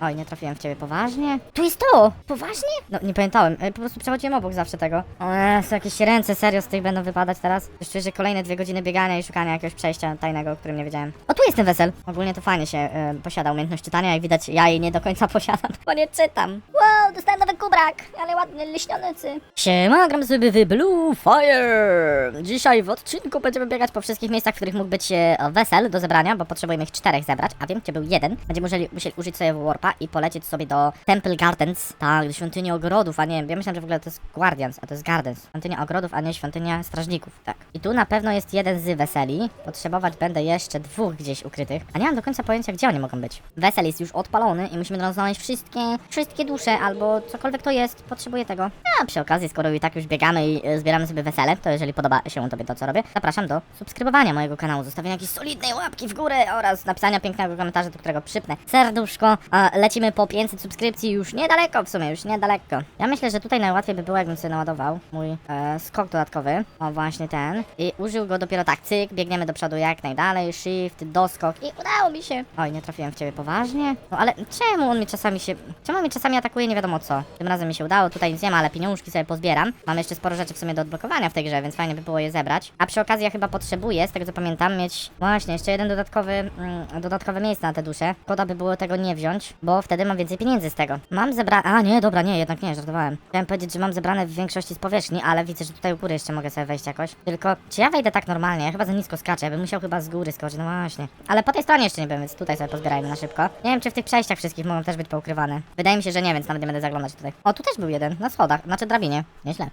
Oj, nie trafiłem w ciebie, poważnie? Tu jest to! Poważnie? No, nie pamiętałem, e, po prostu przechodziłem obok zawsze tego. O Jezu, jakieś ręce serio z tych będą wypadać teraz. Już że kolejne dwie godziny biegania i szukania jakiegoś przejścia tajnego, o którym nie wiedziałem. O, tu jest ten wesel! Ogólnie to fajnie się e, posiada umiejętność czytania, jak widać ja jej nie do końca posiadam, bo nie czytam. Wow, dostałem nowy kubrak, ale ładny, liśnionycy. Siema, gram sobie w Blue Fire! Dzisiaj w odcinku będziemy biegać po wszystkich miejscach, w których mógł być e, wesel do zebrania, bo potrzebujemy ich czterech zebrać, a wiem, gdzie był jeden. Będziemy musieli, musieli użyć sobie warpa i polecieć sobie do Temple Gardens, tak, do świątyni ogrodów, a nie, ja myślałem, że w ogóle to jest Guardians, a to jest Gardens. Świątynia ogrodów, a nie świątynia strażników, tak. I tu na pewno jest jeden z weseli, potrzebować będę jeszcze dwóch gdzieś ukrytych, a nie mam do końca pojęcia, gdzie oni mogą być. Wesel jest już odpalony i musimy znaleźć wszystkie, wszystkie dusze, albo cokolwiek to jest, potrzebuję tego. A przy okazji, skoro i tak już biegamy i e, zbieramy sobie wesele, to jeżeli podoba się Tobie to, co robię, zapraszam do subskrybowania mojego kanału, zostawienia jakiejś solidnej łapki w górę oraz napisania pięknego komentarza, do którego przypnę serduszko. Lecimy po 500 subskrypcji już niedaleko w sumie, już niedaleko. Ja myślę, że tutaj najłatwiej by było, jakbym sobie naładował mój e, skok dodatkowy, o właśnie ten, i użył go dopiero tak, cyk, biegniemy do przodu jak najdalej, shift, doskok i udało mi się. Oj, nie trafiłem w Ciebie, poważnie? No ale czemu on mi czasami się, czemu on mi czasami atakuje nie wiadomo co? Tym razem mi się udało, tutaj nic nie ma, ale pieniążki sobie pozbieram. Mam jeszcze sporo rzeczy w sumie do odblokowania w tej grze, więc fajnie by było je zebrać. A przy okazji ja chyba potrzebuję, z tego co pamiętam, mieć właśnie jeszcze jeden dodatkowy, mm, dodatkowe miejsce na te dusze. Szkoda by było tego nie wziąć, bo wtedy mam więcej pieniędzy z tego. Mam zebrane, a nie, dobra, nie, jednak nie, żartowałem. Chciałem powiedzieć, że mam zebrane w większości z powierzchni, ale widzę, że tutaj u góry jeszcze mogę sobie wejść jakoś. Tylko, czy ja wejdę tak normalnie? Ja chyba za nisko skaczę, ja bym musiał chyba z góry skoczyć, no właśnie. Ale po tej stronie jeszcze nie byłem, więc tutaj sobie pozbierajmy na szybko. Nie wiem, czy w tych przejściach wszystkich mogą też być poukrywane. Wydaje mi się, że nie, więc nawet nie będę zaglądać tutaj. O, tu też był jeden, na schodach, znaczy drabinie. Nieźle.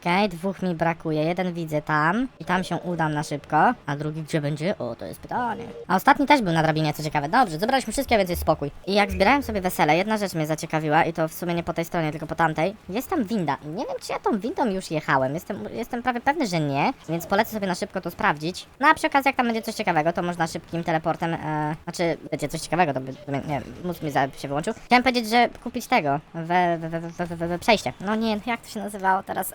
Okej, dwóch mi brakuje. Jeden widzę tam i tam się udam na szybko. A drugi gdzie będzie? O, to jest pytanie. A ostatni też był na drabinie, co ciekawe. Dobrze, zebraliśmy wszystkie, więc jest spokój. I jak sobie wesele, jedna rzecz mnie zaciekawiła i to w sumie nie po tej stronie, tylko po tamtej. Jest tam winda nie wiem, czy ja tą windą już jechałem. Jestem, jestem prawie pewny, że nie, więc polecę sobie na szybko to sprawdzić. No a przy okazji, jak tam będzie coś ciekawego, to można szybkim teleportem, e, znaczy, będzie coś ciekawego, to by, nie mózg mi się wyłączył. Chciałem powiedzieć, że kupić tego, we, we, we, we, we, we, przejście. No nie, jak to się nazywało teraz?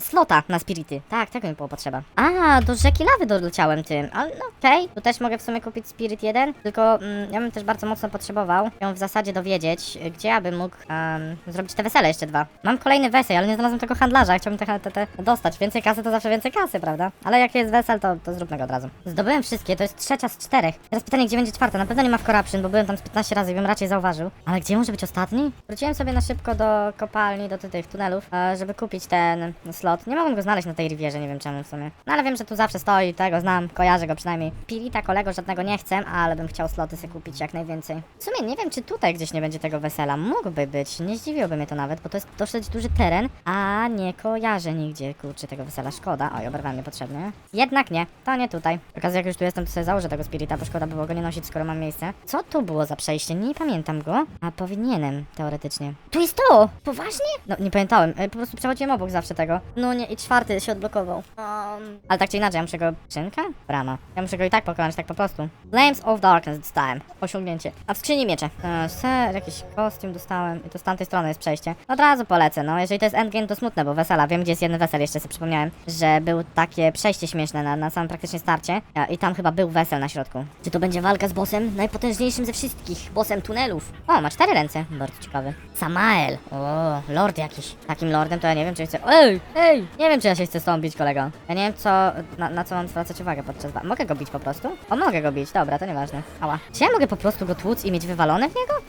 Slota na spirity. Tak, tego mi było potrzeba. A, do rzeki lawy doleciałem tym, ale no okej. Tu też mogę w sumie kupić spirit 1, tylko mm, ja bym też bardzo mocno potrzebował ją w zasadzie dowiedzieć, gdzie ja bym mógł zrobić te wesele jeszcze dwa. Mam kolejny wesel, ale nie znalazłem tego handlarza, chciałbym te, te, te dostać. Więcej kasy to zawsze więcej kasy, prawda? Ale jak jest wesel, to, to zróbmy go od razu. Zdobyłem wszystkie, to jest trzecia z czterech. Teraz pytanie, gdzie będzie czwarta? Na pewno nie ma w Corruption, bo byłem tam z 15 razy i bym raczej zauważył. Ale gdzie może być ostatni? Wróciłem sobie na szybko do kopalni, do tych tunelów, e, żeby kupić ten slot. Nie mogłem go znaleźć na tej rivierze, nie wiem czemu w sumie. No ale wiem, że tu zawsze stoi, tego znam, kojarzę go przynajmniej. Pirita kolego żadnego nie chcę, ale bym chciał sloty sobie kupić jak najwięcej. W sumie nie wiem, czy tutaj gdzieś nie będzie tego wesela. Mógłby być, nie zdziwiłoby mnie to nawet, bo to jest dosyć duży teren, a nie kojarzę nigdzie, kurczę, tego wesela. Szkoda. Oj, oberwałem niepotrzebnie. Jednak nie, to nie tutaj. Przy okazji, jak już tu jestem, to sobie założę tego spirita, bo szkoda było go nie nosić, skoro mam miejsce. Co tu było za przejście? Nie pamiętam go, a powinienem, teoretycznie. Tu jest to! Poważnie? No, nie pamiętałem, e, po prostu przechodziłem obok zawsze tego. No nie, i czwarty się odblokował. Um. Ale tak czy inaczej, ja muszę go... Skrzynka? Brama. Ja muszę go i tak pokonać, tak po prostu. Flames of Darkness dostałem. Osiągnięcie. A w skrzyni miecze. E, ser, jakiś kostium dostałem. I to z tamtej strony jest przejście. Od razu polecę, no. Jeżeli to jest endgame, to smutne, bo wesela. Wiem, gdzie jest jeden wesel, jeszcze sobie przypomniałem, że był takie przejście śmieszne na, na samym praktycznie starcie. E, I tam chyba był wesel na środku. Czy to będzie walka z bossem? Najpotężniejszym ze wszystkich. Bossem tunelów. O, ma cztery ręce. Bardzo ciekawy. Samael. O, lord jakiś. Takim lordem to ja nie wiem, czy chcę... Ej, ej! Nie wiem, czy ja się chcę stąd bić, kolego. Ja nie wiem, co... Na, na co mam zwracać uwagę podczas... Mogę go bić po prostu? O, mogę go bić. Dobra, to nieważne. Ała. Czy ja mogę po prostu go tłuc i mieć wywalone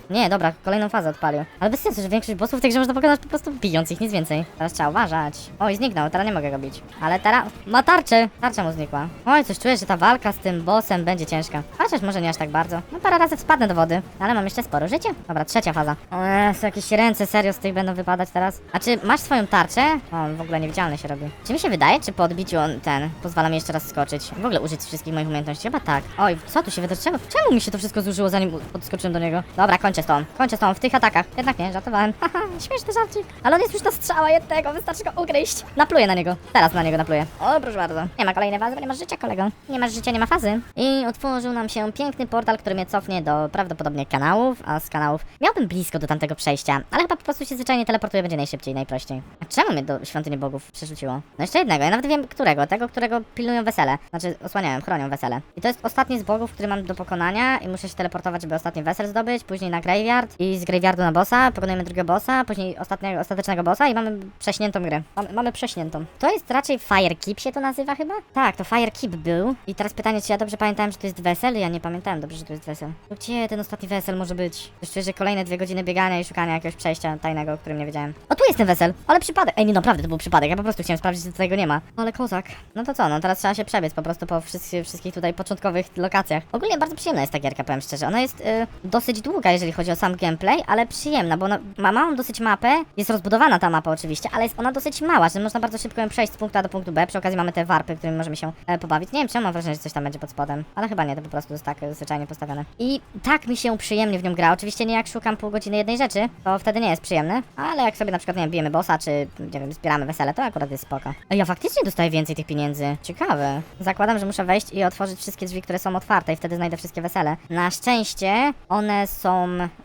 Nie, dobra, kolejną fazę odpalił. Ale bez sensu, że większość bossów w tej grze można pokonać po prostu bijąc ich, nic więcej. Teraz trzeba uważać. Oj, zniknął, teraz nie mogę go bić. Ale teraz... Ma tarczę! Tarcza mu znikła. Oj, coś czuję, że ta walka z tym bossem będzie ciężka. Chociaż może nie aż tak bardzo. No parę razy spadnę do wody, ale mam jeszcze sporo życia. Dobra, trzecia faza. O Jezu, jakieś ręce serio z tych będą wypadać teraz. A czy masz swoją tarczę? O, on w ogóle niewidzialny się robi. Czy mi się wydaje, czy po odbiciu on ten pozwala mi jeszcze raz skoczyć? W ogóle użyć wszystkich moich umiejętności? Chyba tak. Oj, co tu się wydarzyło? Czemu mi się to wszystko zużyło zanim podskoczyłem do niego? Dobra, kończę z tą. Kończę z tą w tych atakach. Jednak nie, żartowałem. Haha, śmieszny żarcik. Ale on jest już na strzała jednego, wystarczy go ugryźć. Napluję na niego. Teraz na niego napluję. O, proszę bardzo. Nie ma kolejnej fazy, bo nie masz życia, kolego. Nie masz życia, nie ma fazy. I otworzył nam się piękny portal, który mnie cofnie do prawdopodobnie kanałów, a z kanałów miałbym blisko do tamtego przejścia, ale chyba po prostu się zwyczajnie teleportuje, będzie najszybciej, najprościej. A czemu mnie do świątyni bogów przerzuciło? No jeszcze jednego, ja nawet wiem którego, tego, którego pilnują wesele. Znaczy osłaniają, chronią wesele. I to jest ostatni z bogów, który mam do pokonania i muszę się teleportować, żeby ostatni wesel zdobyć, później na graveyard i z graveyardu na bossa, pokonujemy drugiego bossa, później ostatniego, ostatecznego bossa i mamy prześniętą grę. Mamy, mamy prześniętą. To jest raczej Fire Keep się to nazywa chyba? Tak, to Fire Keep był. I teraz pytanie, czy ja dobrze pamiętałem, że to jest wesel? Ja nie pamiętałem dobrze, że to jest wesel. Gdzie ten ostatni wesel może być? Jeszcze, że kolejne dwie godziny biegania i szukania jakiegoś przejścia tajnego, o którym nie wiedziałem. O, tu jest ten wesel, ale przypadek. Ej, nie, naprawdę to był przypadek. Ja po prostu chciałem sprawdzić, czy tego nie ma. Ale kozak. No to co, no teraz trzeba się przebiec po prostu po wszystkich, wszystkich tutaj początkowych lokacjach. Ogólnie bardzo przyjemna jest ta gierka, powiem szczerze. Ona jest y, dosyć długa, jeżeli chodzi o sam gameplay, ale przyjemna, bo ma małą dosyć mapę. Jest rozbudowana ta mapa oczywiście, ale jest ona dosyć mała, że można bardzo szybko ją przejść z punktu A do punktu B. Przy okazji mamy te warpy, którymi możemy się e, pobawić. Nie wiem, czemu mam wrażenie, że coś tam będzie pod spodem, ale chyba nie, to po prostu jest tak e, zwyczajnie postawione. I tak mi się przyjemnie w nią gra. Oczywiście nie jak szukam pół godziny jednej rzeczy, to wtedy nie jest przyjemne, ale jak sobie na przykład, nie wiem, bijemy bossa, czy nie wiem, zbieramy wesele, to akurat jest spoko. Ej, Ja faktycznie dostaję więcej tych pieniędzy. Ciekawe. Zakładam, że muszę wejść i otworzyć wszystkie drzwi, które są otwarte i wtedy znajdę wszystkie wesele. Na szczęście one są,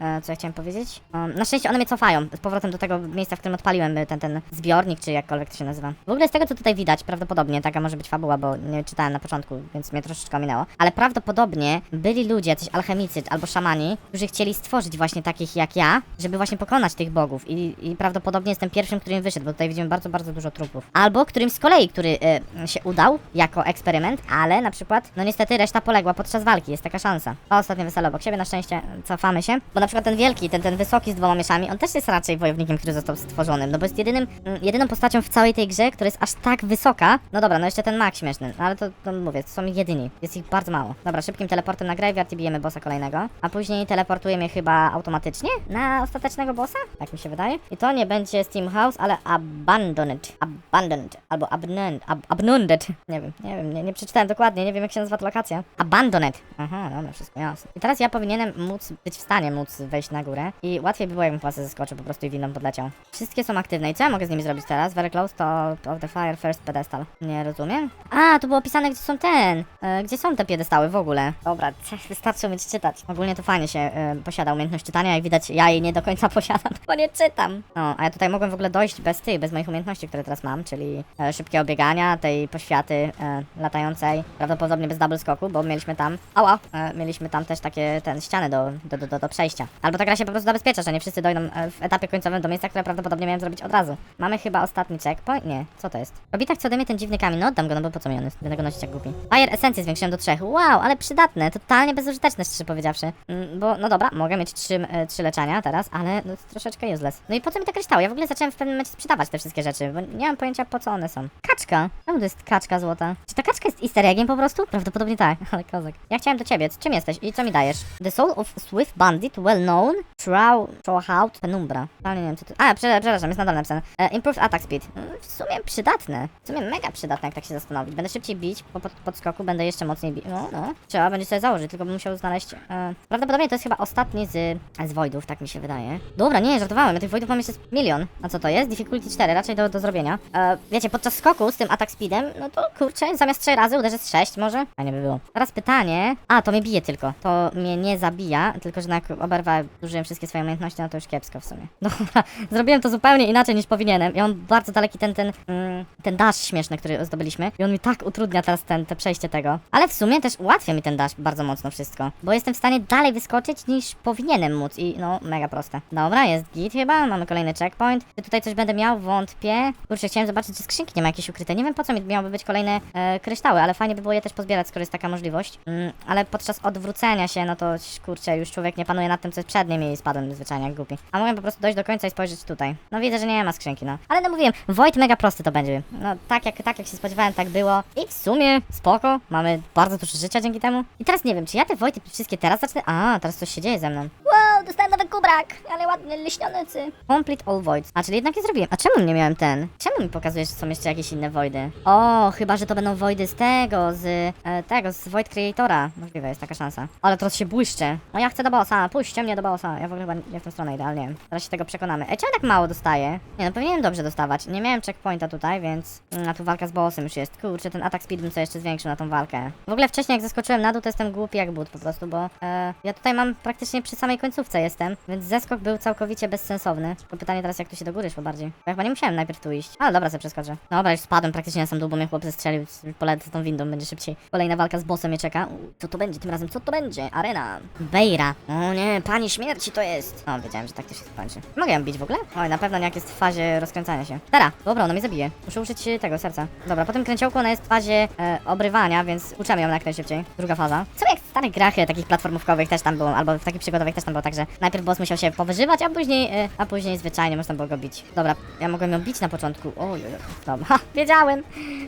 e, co ja chciałem powiedzieć? Na szczęście one mnie cofają z powrotem do tego miejsca, w którym odpaliłem e, ten, ten zbiornik, czy jakkolwiek to się nazywa. W ogóle z tego, co tutaj widać, prawdopodobnie, taka może być fabuła, bo nie czytałem na początku, więc mnie troszeczkę minęło, ale prawdopodobnie byli ludzie, jacyś alchemicy albo szamani, którzy chcieli stworzyć właśnie takich jak ja, żeby właśnie pokonać tych bogów i, i prawdopodobnie jestem pierwszym, którym wyszedł, bo tutaj widzimy bardzo, bardzo dużo trupów. Albo którymś z kolei, który e, się udał jako eksperyment, ale na przykład, no niestety reszta poległa podczas walki, jest taka szansa. A ostatnie wesele obok siebie, na szczęście cofamy się, bo na przykład ten wielki, ten, ten wysoki z dwoma mieszami, on też jest raczej wojownikiem, który został stworzony, no bo jest jedynym, mm, jedyną postacią w całej tej grze, która jest aż tak wysoka. No dobra, no jeszcze ten mak śmieszny, no ale to, to mówię, to są jedyni, jest ich bardzo mało. Dobra, szybkim teleportem na graveyard i bijemy bossa kolejnego, a później teleportujemy chyba automatycznie na ostatecznego bossa, tak mi się wydaje. I to nie będzie Steam House, ale Abandoned, Abandoned, albo Abnund, ab, Abnunded, nie wiem, nie wiem, nie, nie przeczytałem dokładnie, nie wiem jak się nazywa ta lokacja. Abandoned, aha, dobra, wszystko jasne. I teraz ja powinienem móc, w stanie móc wejść na górę i łatwiej by było jakbym płasę zeskoczył po prostu i winną podleciał. Wszystkie są aktywne i co ja mogę z nimi zrobić teraz? Very close to of the fire first pedestal. Nie rozumiem. A, tu było pisane gdzie są ten, e, gdzie są te piedestały w ogóle. Dobra, wystarczy umieć czytać. Ogólnie to fajnie się e, posiada umiejętność czytania, jak widać ja jej nie do końca posiadam, bo nie czytam. No, a ja tutaj mogłem w ogóle dojść bez tych, bez moich umiejętności, które teraz mam, czyli e, szybkiego biegania, tej poświaty e, latającej, prawdopodobnie bez double skoku, bo mieliśmy tam, ała, e, mieliśmy tam też takie, ten, ściany do, do, do, do, do przejścia. Albo ta gra się po prostu zabezpiecza, że nie wszyscy dojdą e, w etapie końcowym do miejsca, które prawdopodobnie miałem zrobić od razu. Mamy chyba ostatni checkpoint? Nie, co to jest? Robi tak co ode mnie ten dziwny kamień, no oddam go, no bo po co mi on jest? Będę go nosić jak głupi. Fire esencję zwiększyłem do trzech, wow, ale przydatne, totalnie bezużyteczne, szczerze powiedziawszy. Mm, bo, no dobra, mogę mieć trzy, e, trzy leczenia teraz, ale no, troszeczkę useless. No i po co mi te kryształy? Ja w ogóle zacząłem w pewnym momencie sprzedawać te wszystkie rzeczy, bo nie mam pojęcia po co one są. Kaczka, czemu to jest kaczka złota? Czy ta kaczka jest easter eggiem po prostu? Prawdopodobnie tak, ale kozak. Ja chciałem do ciebie, czym jesteś i co mi dajesz? The soul of Swift Bandit, well known, through, throughout penumbra. Ale nie wiem co to... A, prze- przepraszam, jest nadal napisane. E, improved attack speed. Mm, W sumie przydatne. W sumie mega przydatne, jak tak się zastanowić. Będę szybciej bić, po pod, podskoku będę jeszcze mocniej bić. No, no. Trzeba będzie sobie założyć, tylko bym musiał znaleźć... E... Prawdopodobnie to jest chyba ostatni z, z Voidów, tak mi się wydaje. Dobra, nie, żartowałem, ja tych Voidów mam jeszcze milion. A co to jest? Difficulty 4, raczej do, do zrobienia. E, wiecie, podczas skoku z tym attack speedem, no to kurczę, zamiast 3 razy uderzę z 6 może? A nie by było. Teraz pytanie... A, to mnie bije tylko. To mnie nie zabija, tylko że na jak oberwa użyłem wszystkie swoje umiejętności, no to już kiepsko w sumie. Dobra, zrobiłem to zupełnie inaczej niż powinienem. Ja mam bardzo daleki ten, ten, mm, ten dash śmieszny, który zdobyliśmy. I on mi tak utrudnia teraz ten, te przejście tego. Ale w sumie też ułatwia mi ten dash bardzo mocno wszystko. Bo jestem w stanie dalej wyskoczyć niż powinienem móc i no, mega proste. Dobra, jest git chyba, mamy kolejny checkpoint. Czy tutaj coś będę miał? Wątpię. Kurczę, chciałem zobaczyć, czy skrzynki nie ma jakieś ukryte. Nie wiem po co mi miałyby być kolejne e, kryształy, ale fajnie by było je też pozbierać, skoro jest taka możliwość. Mm, ale podczas odwrócenia się, no to kurczę, już człowiek nie panuje nad tym, co jest przed nim i spadłem zwyczajnie jak głupi. A mogłem po prostu dojść do końca i spojrzeć tutaj. No widzę, że nie ma skrzynki, no. Ale no mówiłem, Void mega prosty to będzie. No tak jak, tak jak się spodziewałem, tak było. I w sumie spoko, mamy bardzo dużo życia dzięki temu. I teraz nie wiem, czy ja te Voidy wszystkie teraz zacznę... A, teraz coś się dzieje ze mną. Wow, dostałem nowy kubrak, ale ładny, liśnionycy. Complete all voids. A, czyli jednak je zrobiłem. A czemu nie miałem ten? Czemu mi pokazujesz, że są jeszcze jakieś inne voidy? O, chyba, że to będą voidy z tego, z e, tego, z Void Creatora. Możliwe, jest taka szansa. Ale teraz się błyszczę. No ja chcę do bossa, puśćcie mnie do bossa. Ja w ogóle chyba nie w tą stronę idę, ale nie wiem. Teraz się tego przekonamy. Ej, czemu tak mało dostaję? Nie no, powinienem dobrze dostawać. Nie miałem checkpointa tutaj, więc... Mm, a tu walka z bossem już jest. Kurczę, ten atak speed bym sobie jeszcze zwiększył na tą walkę. W ogóle wcześniej jak zaskoczyłem na dół, to jestem głupi jak but po prostu, bo e, ja tutaj mam praktycznie przy samej końcówce jestem, więc zeskok był całkowicie bezsensowny. Tylko pytanie teraz, jak tu się do góry szło bardziej. Bo ja chyba nie musiałem najpierw tu iść. Ale dobra, sobie przeskoczę. Dobra, już spadłem praktycznie na sam dół, bo mnie chłop zestrzelił. Polecę tą windą, będzie szybciej. Kolejna walka z bossem mnie czeka. U, Co to będzie tym razem? Co to będzie? Arena. Bejra. O nie, pani śmierci to jest. O, wiedziałem, że tak to się skończy. Mogę ją bić w ogóle? Oj, na pewno jak jest w fazie rozkręcania się. Teraz, dobra, ona mnie zabije. Muszę użyć tego serca. Dobra, po tym kręciołku ona jest w fazie e, obrywania, więc uczemy ją jak najszybciej. Druga faza. Co jak w starych grach takich platformówkowych też tam było, albo w takich przygodowych też tam było, także najpierw boss musiał się powyżywać, a później, e, a później zwyczajnie można było go bić. Dobra, ja mogłem ją bić na początku. Oj. Dobra, wiedziałem.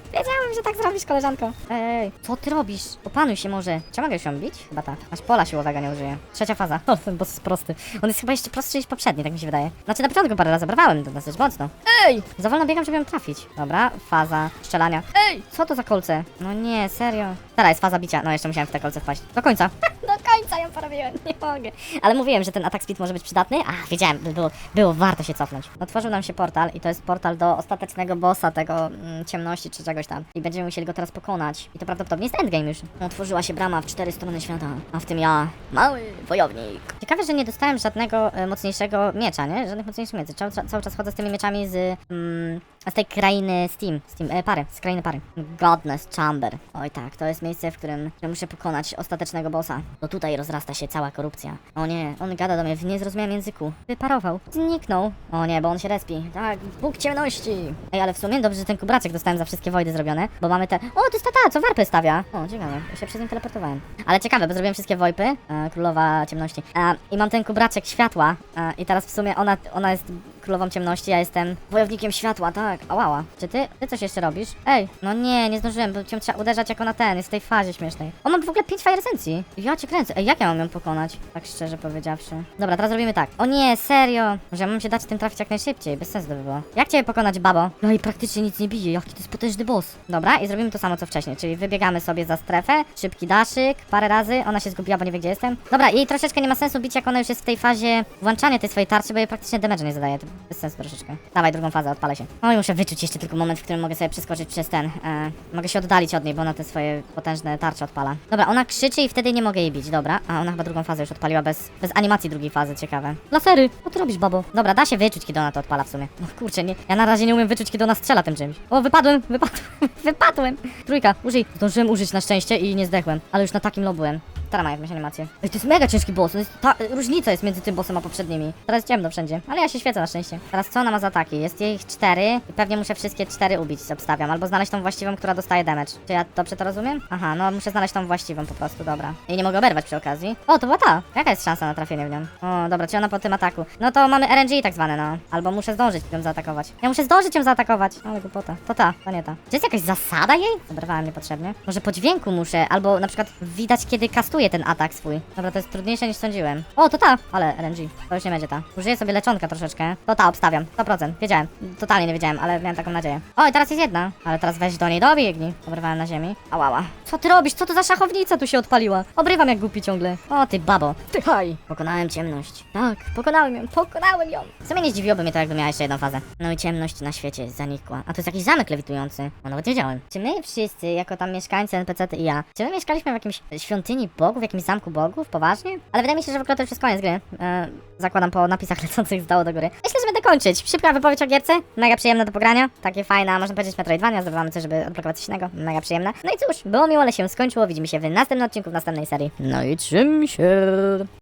Wiedziałem, że tak zrobisz, koleżanko. Ej, co ty robisz? Opanuj się może. Czy mogę się bić? Chyba tak. Aż pola siłowego nie użyję. Trzecia faza. O, ten boss jest prosty. On jest chyba jeszcze prostszy niż poprzedni, tak mi się wydaje. Znaczy na początku parę razy obrywałem to dosyć mocno. Ej! Za wolno biegam, żeby ją trafić. Dobra, faza strzelania. Ej! Co to za kolce? No nie, serio. Teraz jest faza bicia. No jeszcze musiałem w te kolce wpaść. Do końca. Do końca ją porobiłem. Nie mogę. Ale mówiłem, że ten atak speed może być przydatny. A, wiedziałem, by było, było warto się cofnąć. Otworzył nam się portal i to jest portal do ostatecznego bossa tego mm, ciemności czy czegoś tam. I będziemy musieli go teraz pokonać. I to prawdopodobnie jest endgame już. Otworzyła się brama w cztery strony świata, a w tym ja, mały wojownik. Ciekawe, że nie dostałem żadnego e, mocniejszego miecza, nie? Żadnych mocniejszych mieczy. Cały, cały czas chodzę z tymi mieczami z, mm, z tej krainy Steam, Steam e, pary, z krainy pary. Godness Chamber. Oj tak, to jest miejsce, w którym muszę pokonać ostatecznego bossa. To tutaj rozrasta się cała korupcja. O nie, on gada do mnie w niezrozumiałym języku. Wyparował. Zniknął. O nie, bo on się respi. Tak, Bóg ciemności. Ej, ale w sumie dobrze, że ten kubraczek dostałem za wszystkie wojdy zrobione, bo mamy te... O, to jest ta, ta, co warpy stawia. O, ciekawe, ja się przez nią teleportowałem. Ale ciekawe, bo zrobiłem wszystkie wojpy, e, królowa ciemności. E, I mam ten kubraczek światła e, i teraz w sumie ona, ona jest królową ciemności, ja jestem wojownikiem światła, tak. Ałała. Czy ty, ty coś jeszcze robisz? Ej, no nie, nie zdążyłem, bo cię trzeba uderzać jako na ten, jest w tej fazie śmiesznej. On ma w ogóle 5 fire esencji. Ja cię kręcę. Ej, jak ja mam ją pokonać? Tak szczerze powiedziawszy. Dobra, teraz robimy tak. O nie, serio. Może ja mam się dać tym trafić jak najszybciej, bez sensu by było. Jak cię pokonać, babo? No i praktycznie nic nie bije, jaki to jest potężny boss. Dobra, i zrobimy to samo co wcześniej, czyli wybiegamy sobie za strefę, szybki daszyk, parę razy, ona się zgubiła, bo nie wie gdzie jestem. Dobra, jej troszeczkę nie ma sensu bić, jak ona już jest w tej fazie włączania tej swojej tarczy, bo jej praktycznie damage nie zadaje, bez sensu troszeczkę. Dawaj, drugą fazę, odpalę się. Oj, muszę wyczuć jeszcze tylko moment, w którym mogę sobie przeskoczyć przez ten, e, mogę się oddalić od niej, bo ona te swoje potężne tarcze odpala. Dobra, ona krzyczy i wtedy nie mogę jej bić, dobra. A ona chyba drugą fazę już odpaliła bez, bez animacji drugiej fazy, ciekawe. Lasery, co ty robisz, babo? Dobra, da się wyczuć, kiedy ona to odpala w sumie. No kurczę, nie, ja na razie nie umiem wyczuć, kiedy ona strzela tym czymś. O, wypadłem, wypadłem, wypadłem. Trójka, użyj. Zdążyłem użyć na szczęście i nie zdechłem, ale już na takim byłem. Teraz ma jakąś animację. Ej, to jest mega ciężki boss. To jest ta różnica jest między tym bossem a poprzednimi. Teraz ciemno wszędzie. Ale ja się świecę na szczęście. Teraz co ona ma za ataki? Jest jej cztery i pewnie muszę wszystkie cztery ubić, obstawiam. Albo znaleźć tą właściwą, która dostaje damage. Czy ja dobrze to rozumiem? Aha, no muszę znaleźć tą właściwą po prostu, dobra. I nie mogę oberwać przy okazji. O, to była ta. Jaka jest szansa na trafienie w nią? O, dobra, czy ona po tym ataku? No to mamy RNG tak zwane, no. Albo muszę zdążyć ją zaatakować. Ja muszę zdążyć ją zaatakować. Ale głupota. To ta, to nie ta. Czy jest jakaś zasada jej? Oberwałem niepotrzebnie. Może po dźwięku muszę, albo na przykład widać kiedy kastuje ten atak swój. Dobra, to jest trudniejsze niż sądziłem. O, to ta! Ale RNG. To już nie będzie ta. Użyję sobie leczonka troszeczkę. To ta, obstawiam. 100%. Wiedziałem. Totalnie nie wiedziałem, ale miałem taką nadzieję. O, i teraz jest jedna. Ale teraz weź do niej, dobiegnij. Obrywałem na ziemi. Ałała. Co ty robisz? Co to za szachownica tu się odpaliła? Obrywam jak głupi ciągle. O, ty babo. Ty haj. Pokonałem ciemność. Tak, pokonałem ją. Pokonałem ją. W sumie nie zdziwiłoby mnie to, jakby miała jeszcze jedną fazę. No i ciemność na świecie zanikła. A to jest jakiś zamek lewitujący. O, nawet wiedziałem. Czy my wszyscy, jako tam mieszkańcy, NPC i ja, czy my mieszkaliśmy w jakimś świątyni bogów, w jakimś zamku bogów? Poważnie? Ale wydaje mi się, że w ogóle to już jest koniec gry. E, zakładam po napisach lecących z dołu do góry. Myślę, że będę kończyć. Szybka wypowiedź o gierce. Mega przyjemna do pogrania. Takie fajna, można powiedzieć Metroidvania. Zdobywamy coś, żeby odblokować coś innego. Mega przyjemna. No i cóż, było miło, ale się skończyło. Widzimy się w następnym odcinku, w następnej serii. No i czym się...